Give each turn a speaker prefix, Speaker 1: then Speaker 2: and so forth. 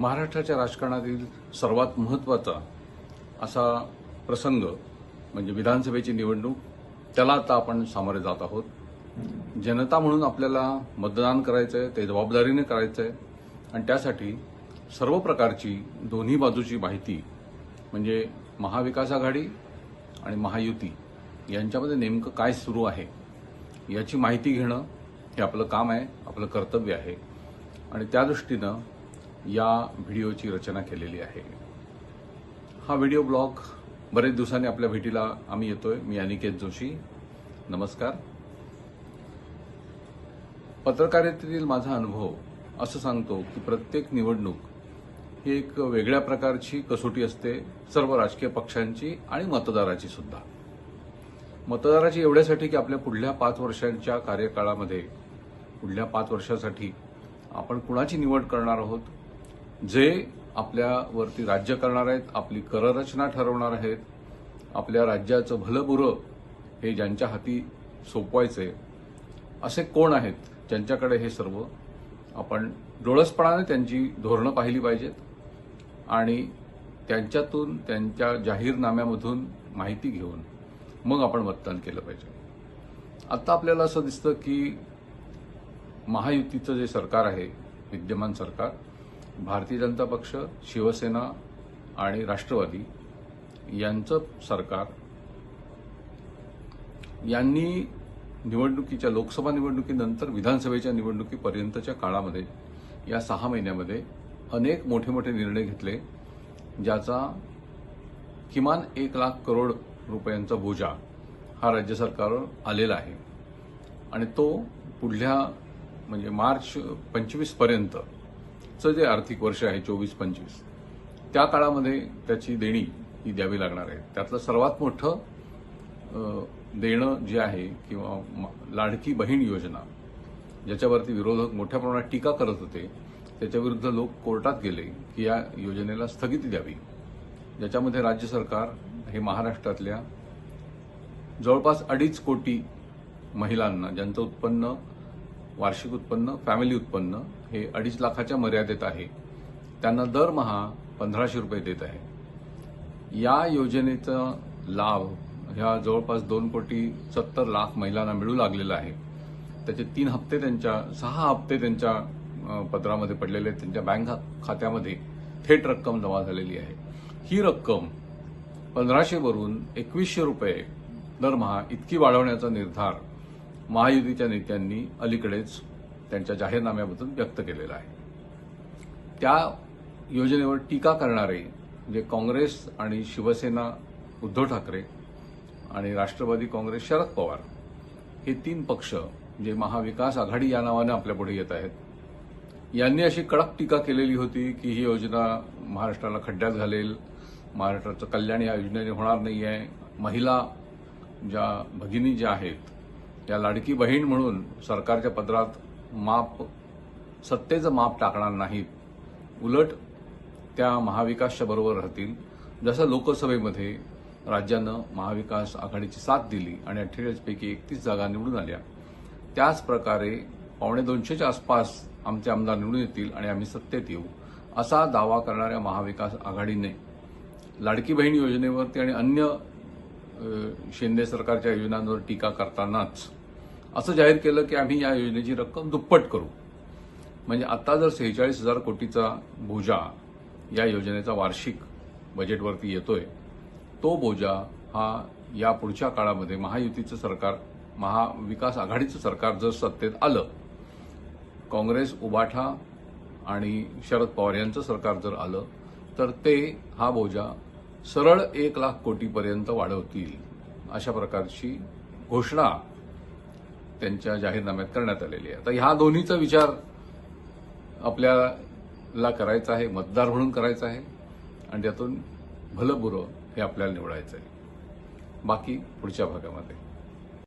Speaker 1: महाराष्ट्राच्या राजकारणातील सर्वात महत्त्वाचा असा प्रसंग म्हणजे विधानसभेची निवडणूक त्याला आता आपण सामोरे जात आहोत. जनता म्हणून आपल्याला मतदान करायचं आहे ते जबाबदारीने करायचं आहे आणि त्यासाठी सर्व प्रकारची दोन्ही बाजूची माहिती म्हणजे महाविकास आघाडी आणि महायुती यांच्यामध्ये नेमकं काय सुरू आहे याची माहिती घेणं हे आपलं काम आहे आपलं कर्तव्य आहे. आणि त्या दृष्टीनं या व्हिडिओची रचना केलेली आहे. हा व्हिडिओ ब्लॉग बरेच दिवसांनी आपल्या भेटीला आम्ही येतोय. मी अनिकेत जोशी. नमस्कार. पत्रकारितेतील माझा अनुभव असं सांगतो की प्रत्येक निवडणूक ही एक वेगळ्या प्रकारची कसोटी असते सर्व राजकीय पक्षांची आणि मतदाराची सुद्धा. मतदाराची एवढ्यासाठी की आपल्या पुढल्या पाच वर्षांच्या कार्यकाळामध्ये पुढल्या पाच वर्षासाठी आपण कुणाची निवड करणार आहोत जे आपल्यावरती राज्य करणार आहेत आपली कररचना ठरवणार आहेत आपल्या राज्याचं भलंबुरं हे ज्यांच्या हाती सोपवायचे असे कोण आहेत? ज्यांच्याकडे हे सर्व आपण डोळसपणाने त्यांची धोरणं पाहिली पाहिजेत आणि त्यांच्यातून त्यांच्या जाहीरनाम्यामधून माहिती घेऊन मग आपण मतदान केलं पाहिजे. आता आपल्याला असं दिसतं की महायुतीचं जे सरकार आहे विद्यमान सरकार भारतीय जनता पक्ष शिवसेना आणि राष्ट्रवादी यांचं सरकार यांनी निवडणुकीच्या लोकसभा निवडणुकीनंतर विधानसभेच्या निवडणुकीपर्यंतच्या काळामध्ये या सहा महिन्यामध्ये अनेक मोठे मोठे निर्णय घेतले ज्याचा किमान एक लाख करोड रुपयांचा बोजा हा राज्य सरकारवर आलेला आहे. आणि तो पुढल्या म्हणजे मार्च पंचवीसपर्यंत चं जे आर्थिक वर्ष आहे चोवीस पंचवीस त्या काळामध्ये त्याची देणी ही द्यावी लागणार आहे. त्यातलं सर्वात मोठं देणं जे आहे किंवा म- लाडकी बहीण योजना ज्याच्यावरती विरोधक मोठ्या प्रमाणात टीका करत होते त्याच्याविरुद्ध लोक कोर्टात गेले की या योजनेला स्थगिती द्यावी. ज्याच्यामध्ये राज्य सरकार हे महाराष्ट्रातल्या जवळपास अडीच कोटी महिलांना ज्यांचं उत्पन्न वार्षिक उत्पन्न फॅमिली उत्पन्न हे अडीच लाखाच्या मर्यादेत आहे. त्यांना दरमहा पंधराशे रुपये देत आहे. या योजनेचा लाभ ह्या जवळपास दोन कोटी सत्तर लाख महिलांना मिळू लागलेला आहे. त्याचे तीन हप्ते त्यांच्या सहा हप्ते त्यांच्या पत्रामध्ये पदरामध्ये पडलेले आहेत. त्यांच्या बँक खात्यामध्ये थेट रक्कम जमा झालेली आहे. ही रक्कम पंधराशे वरून एकवीसशे रुपये दरमहा इतकी वाढवण्याचा निर्धार महायुतीच्या नेत्यांनी अलीकडेच त्यांच्या जाहीरनाम्यामधून व्यक्त केलेला आहे. त्या योजनेवर टीका करणारे जे काँग्रेस आणि शिवसेना उद्धव ठाकरे आणि राष्ट्रवादी काँग्रेस शरद पवार हे तीन पक्ष जे महाविकास आघाडी या नावाने आपल्यापुढे येत आहेत यांनी अशी कडक टीका केलेली होती की ही योजना महाराष्ट्राला खड्ड्यात घालेल महाराष्ट्राचं कल्याण या योजनेने होणार नाही आहे महिला ज्या भगिनी ज्या आहेत या लाडकी बहीण म्हणून सरकारच्या पदरात माप सत्तेचं माप टाकणार नाहीत. उलट त्या महाविकासच्या बरोबर राहतील. जसं लोकसभेमध्ये राज्यानं महाविकास आघाडीची साथ दिली आणि अठ्ठेचाळीसपैकी एकतीस जागा निवडून आल्या. त्याच प्रकारे पावणे दोनशेच्या आसपास आमचे आमदार निवडून येतील आणि आम्ही सत्तेत येऊ असा दावा करणाऱ्या महाविकास आघाडीने लाडकी बहीण योजनेवरती आणि अन्य शिंदे सरकारच्या योजनांवर टीका करतानाच असं जाहीर केलं की आम्ही या योजनेची रक्कम दुप्पट करू. म्हणजे आता जर सेहेचाळीस हजार कोटीचा बोजा या योजनेचा वार्षिक बजेटवरती येतोय तो बोजा हा या पुढच्या काळामध्ये महायुतीचं सरकार महाविकास आघाडीचं सरकार जर सत्तेत आलं काँग्रेस उबाठा आणि शरद पवार यांचं सरकार जर आलं तर ते हा बोजा सरळ एक लाख कोटीपर्यंत वाढवतील अशा प्रकारची घोषणा त्यांच्या जाहीरनाम्यात करण्यात आलेली आहे. आता ह्या दोन्हीचा विचार आपल्याला करायचा आहे मतदार म्हणून करायचा आहे आणि त्यातून भलं बुरं हे आपल्याला निवडायचं आहे. बाकी पुढच्या भागामध्ये.